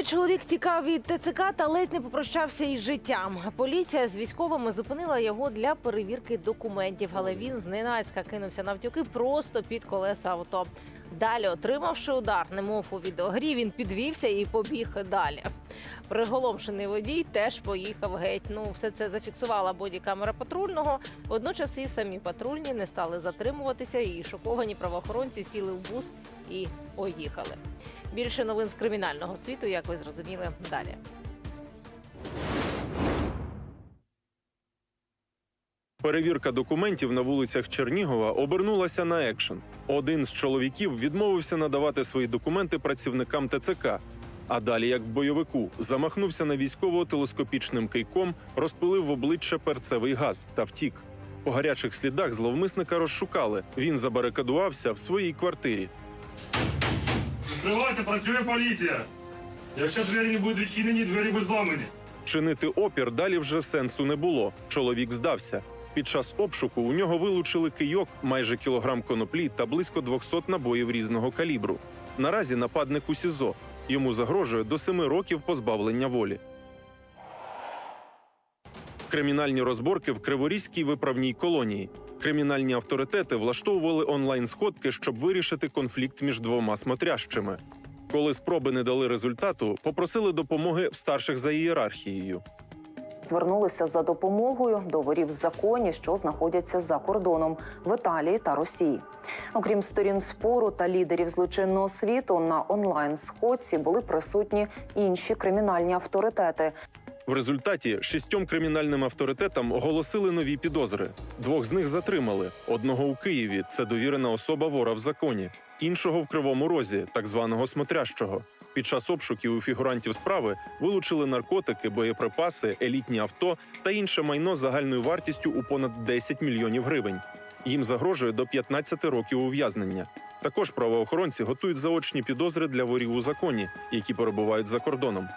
Києві чоловік тікав від ТЦК та ледь не попрощався із життям. Поліція з військовими зупинила його для перевірки документів, але він зненацька кинувся навтюки просто під колеса авто. Далі, отримавши удар, немов у відеогрі, він підвівся і побіг далі. Приголомшений водій теж поїхав геть. Ну, все це зафіксувала бодікамера патрульного. Водночас і самі патрульні не стали затримуватися, і шоковані правоохоронці сіли в бус і поїхали. Більше новин з кримінального світу, як ви зрозуміли, далі. Перевірка документів на вулицях Чернігова обернулася на екшен. Один з чоловіків відмовився надавати свої документи працівникам ТЦК. А далі, як в бойовику, замахнувся на військового телескопічним кийком, розпилив в обличчя перцевий газ та втік. По гарячих слідах зловмисника розшукали. Він забарикадувався в своїй квартирі. Відкривайте, працює поліція. Якщо двері не будуть відчинені, двері будуть зламані. Чинити опір далі вже сенсу не було. Чоловік здався. Під час обшуку у нього вилучили кийок, майже кілограм коноплі та близько 200 набоїв різного калібру. Наразі нападник у СІЗО. Йому загрожує до семи років позбавлення волі. Кримінальні розборки в Криворізькій виправній колонії. Кримінальні авторитети влаштовували онлайн-сходки, щоб вирішити конфлікт між двома смотрящими. Коли спроби не дали результату, попросили допомоги в старших за ієрархією. Звернулися за допомогою до ворів законі, що знаходяться за кордоном в Італії та Росії. Окрім сторін спору та лідерів злочинного світу, на онлайн сходці були присутні інші кримінальні авторитети. В результаті шістьом кримінальним авторитетам оголосили нові підозри. Двох з них затримали: одного у Києві це довірена особа вора в законі, іншого в Кривому Розі, так званого смотрящого. Під час обшуків у фігурантів справи вилучили наркотики, боєприпаси, елітні авто та інше майно загальною вартістю у понад 10 мільйонів гривень. Їм загрожує до 15 років ув'язнення. Також правоохоронці готують заочні підозри для ворів у законі, які перебувають за кордоном.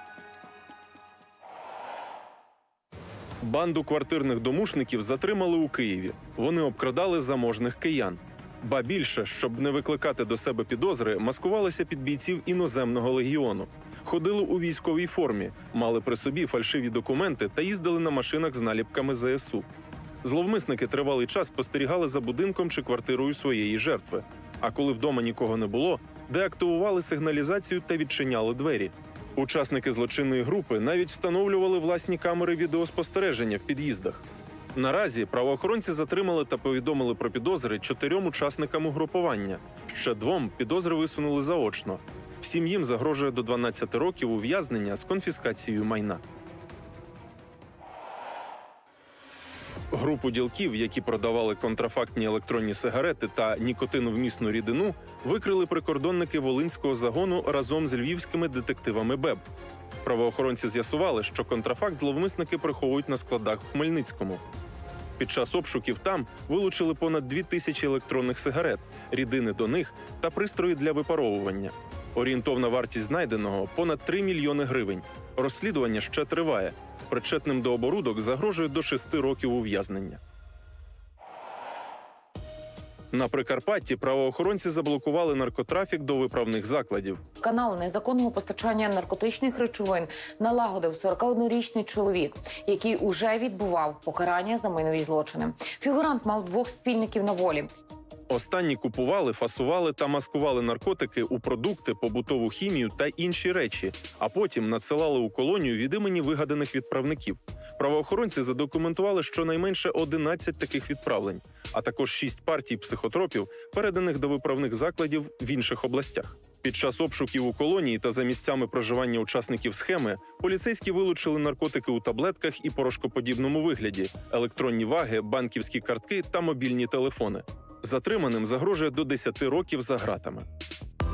Банду квартирних домушників затримали у Києві. Вони обкрадали заможних киян. Ба більше, щоб не викликати до себе підозри, маскувалися під бійців іноземного легіону. Ходили у військовій формі, мали при собі фальшиві документи та їздили на машинах з наліпками ЗСУ. Зловмисники тривалий час спостерігали за будинком чи квартирою своєї жертви. А коли вдома нікого не було, деактивували сигналізацію та відчиняли двері. Учасники злочинної групи навіть встановлювали власні камери відеоспостереження в під'їздах. Наразі правоохоронці затримали та повідомили про підозри чотирьом учасникам угрупування. Ще двом підозри висунули заочно. Всім їм загрожує до 12 років ув'язнення з конфіскацією майна. Групу ділків, які продавали контрафактні електронні сигарети та нікотиновмісну рідину, викрили прикордонники Волинського загону разом з львівськими детективами БЕБ. Правоохоронці з'ясували, що контрафакт зловмисники приховують на складах в Хмельницькому. Під час обшуків там вилучили понад дві тисячі електронних сигарет, рідини до них та пристрої для випаровування. Орієнтовна вартість знайденого понад 3 мільйони гривень. Розслідування ще триває. Причетним до оборудок загрожує до 6 років ув'язнення. На Прикарпатті правоохоронці заблокували наркотрафік до виправних закладів. Канал незаконного постачання наркотичних речовин налагодив 41-річний чоловік, який уже відбував покарання за майнові злочини. Фігурант мав двох спільників на волі. Останні купували, фасували та маскували наркотики у продукти, побутову хімію та інші речі, а потім надсилали у колонію від імені вигаданих відправників. Правоохоронці задокументували щонайменше 11 таких відправлень, а також 6 партій психотропів, переданих до виправних закладів в інших областях. Під час обшуків у колонії та за місцями проживання учасників схеми поліцейські вилучили наркотики у таблетках і порошкоподібному вигляді, електронні ваги, банківські картки та мобільні телефони. Затриманим загрожує до 10 років за ґратами.